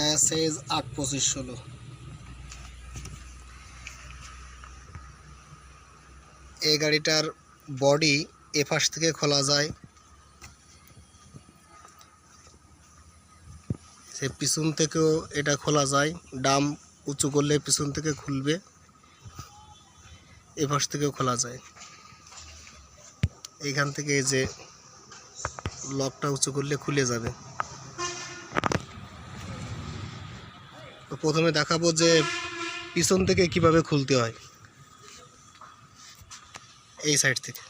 Passage আট পঁচিশ ষোলো। এই গাড়িটার বডি এপাশ থেকে খোলা যায়। সে পিছন থেকেও এটা খোলা যায়। ডাম উঁচু করলে পিছন থেকে খুলবে এপাশ থেকেও খোলা যায়। এইখান থেকে যে লকটা উঁচু করলে খুলে যাবে। তো প্রথমে দেখাবো যে পিছন থেকে কীভাবে খুলতে হয়। এই সাইড থেকে।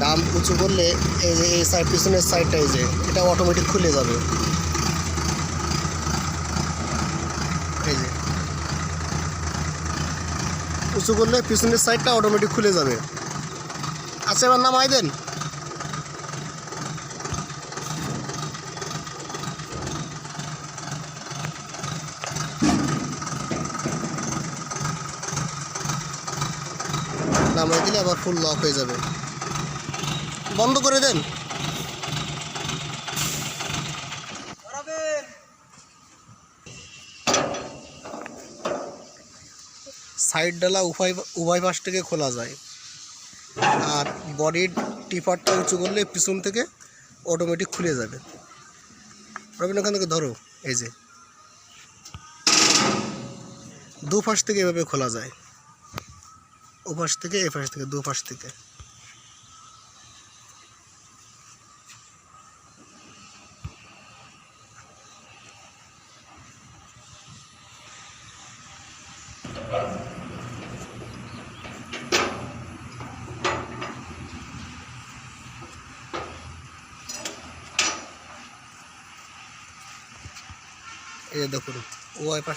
দাম উঁচু করলে এই যে এই সাইড পিছনের সাইডটা এই যে, এটা অটোমেটিক খুলে যাবে। এই যে। উঁচু করলে পিছনের সাইডটা অটোমেটিক খুলে যাবে। আচ্ছা এবার নামাই দেন। নামাই দিলে আবার ফুল লক হয়ে যাবে। বন্ধ করে দেন। সাইড ডালা উভয় উভয় পাশ থেকে খোলা যায়। আর বডির টিপারটা উঁচু করলে পিছন থেকে অটোমেটিক খুলে যাবে। রবিন, ওখান থেকে ধরো, এই যে। দুপাশ থেকে এভাবে খোলা যায়। ওপাশ থেকে এ পাশ থেকে, দুপাশ থেকে। এই দেখুন ওয়াই পাশ